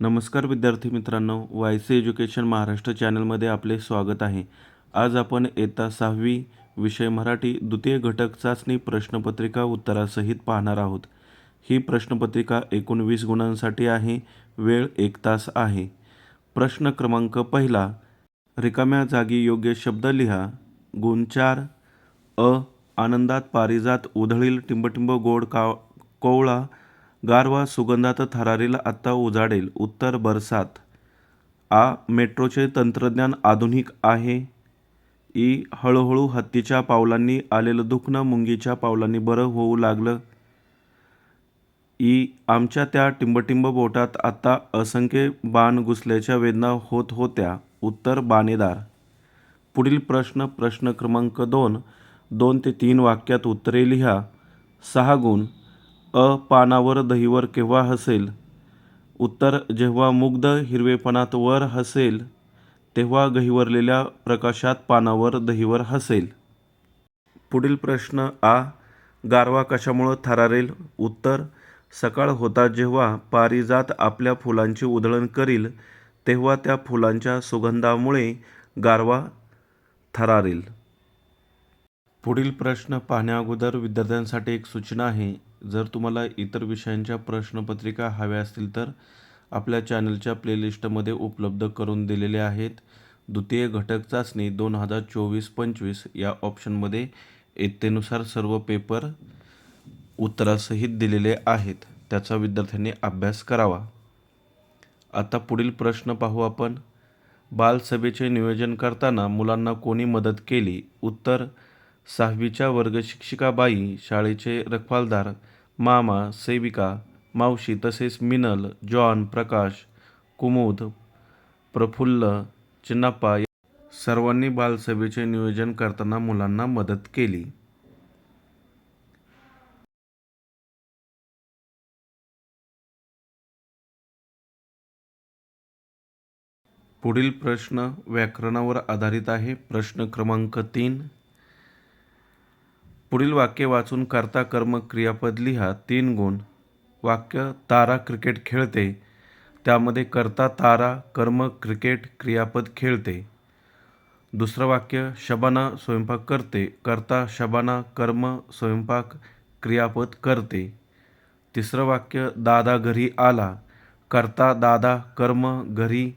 नमस्कार विद्यार्थी मित्रांनो वाय सी एज्युकेशन महाराष्ट्र चॅनलमध्ये आपले स्वागत आहे. आज आपण येता सहावी विषय मराठी द्वितीय घटक चाचणी प्रश्नपत्रिका उत्तरासहित पाहणार आहोत. ही प्रश्नपत्रिका एकूण वीस गुणांसाठी आहे वेळ एक तास आहे. प्रश्न क्रमांक पहिला रिकाम्या जागी योग्य शब्द लिहा. गुण चार अ आनंदात पारिजात उधळील टिंबटिंब गोड का कोवळा गारवा सुगंधात थरारील आत्ता उजाडेल. उत्तर बरसात. आ मेट्रोचे तंत्रज्ञान आधुनिक आहे. ई हळूहळू हत्तीच्या पावलांनी आलेलं दुखणं मुंगीच्या पावलांनी बरं होऊ लागलं. ई आमच्या त्या टिंबटिंब बोटात आत्ता असंख्य बाण घुसल्याच्या वेदना होत होत्या. उत्तर बाणेदार. पुढील प्रश्न प्रश्न क्रमांक दोन. दोन ते तीन वाक्यात उत्तरे लिहा. सहा गुण. अ पानावर दहीवर केव्हा हसेल? उत्तर जेव्हा मुग्ध हिरवेपणात वर हसेल तेव्हा गहिवरलेल्या प्रकाशात पानावर दहीवर हसेल. पुढील प्रश्न आ. गारवा कशामुळं थरारेल? उत्तर सकाळ होता जेव्हा पारिजात आपल्या फुलांची उधळण करील तेव्हा त्या फुलांच्या सुगंधामुळे गारवा थरारेल. पुढील प्रश्न पाहण्याअगोदर विद्यार्थ्यांसाठी एक सूचना आहे. जर तुम्हाला इतर विषयांच्या प्रश्नपत्रिका हव्या असतील तर आपल्या चॅनलच्या प्लेलिस्टमध्ये उपलब्ध करून दिलेले आहेत. द्वितीय घटक चाचणी दोन हजार चोवीस पंचवीस या ऑप्शनमध्ये येतेनुसार सर्व पेपर उत्तरासहित दिलेले आहेत. त्याचा विद्यार्थ्यांनी अभ्यास करावा. आता पुढील प्रश्न पाहू आपण. बालसभेचे नियोजन करताना मुलांना कोणी मदत केली? उत्तर सहावीच्या वर्गशिक्षिकाबाई शाळेचे रखवालदार मामा सेविका मावशी तसेच मिनल जॉन प्रकाश कुमुद प्रफुल्ल चिन्नाप्पा या सर्वांनी बालसभेचे नियोजन करताना मुलांना मदत केली. पुढील प्रश्न व्याकरणावर आधारित आहे. प्रश्न क्रमांक तीन पुढील वाक्य वाचून कर्ता कर्म क्रियापद लिहा तीन गुण. वाक्य तारा क्रिकेट खेळते. त्यामध्ये कर्ता तारा कर्म क्रिकेट क्रियापद खेळते. दुसरं वाक्य शबाना स्वयंपाक करते. कर्ता शबाना कर्म स्वयंपाक क्रियापद करते. तिसरं वाक्य दादा घरी आला. करता दादा कर्म घरी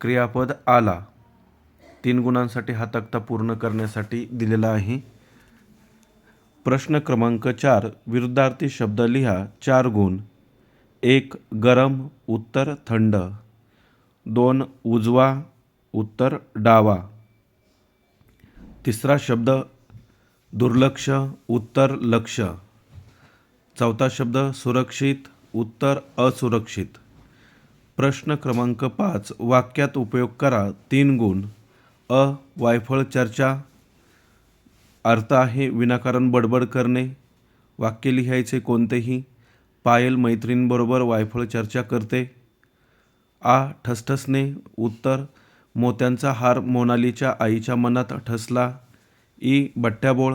क्रियापद आला. तीन गुणांसाठी हा तक्ता पूर्ण करण्यासाठी दिलेला आहे. प्रश्न क्रमांक चार विरुद्धार्थी शब्द लिहा चार गुण. एक गरम उत्तर थंड. दोन उजवा उत्तर डावा. तिसरा शब्द दुर्लक्ष उत्तर लक्ष. चौथा शब्द सुरक्षित उत्तर असुरक्षित. प्रश्न क्रमांक पाच वाक्यात उपयोग करा तीन गुण. अ वायफळ चर्चा. अर्थ आहे विनाकारण बडबड करणे वाक्य लिहायचे कोणतेही पायल मैत्रिणींबरोबर वायफळ चर्चा करते आ ठसठसणे उत्तर मोत्यांचा हार मोनालीच्या आईच्या मनात ठसला ई बट्ट्याबोळ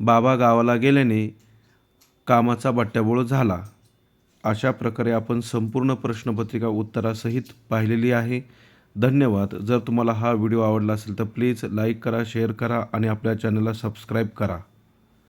बाबा गावाला गेल्याने कामाचा बट्ट्याबोळ झाला. अशा प्रकारे आपण संपूर्ण प्रश्नपत्रिका उत्तरासहित पाहिलेली आहे. धन्यवाद. जर तुम्हाला हा व्हिडिओ आवडला असेल तर प्लीज लाईक करा शेअर करा आणि आपल्या चॅनलला सबस्क्राईब करा.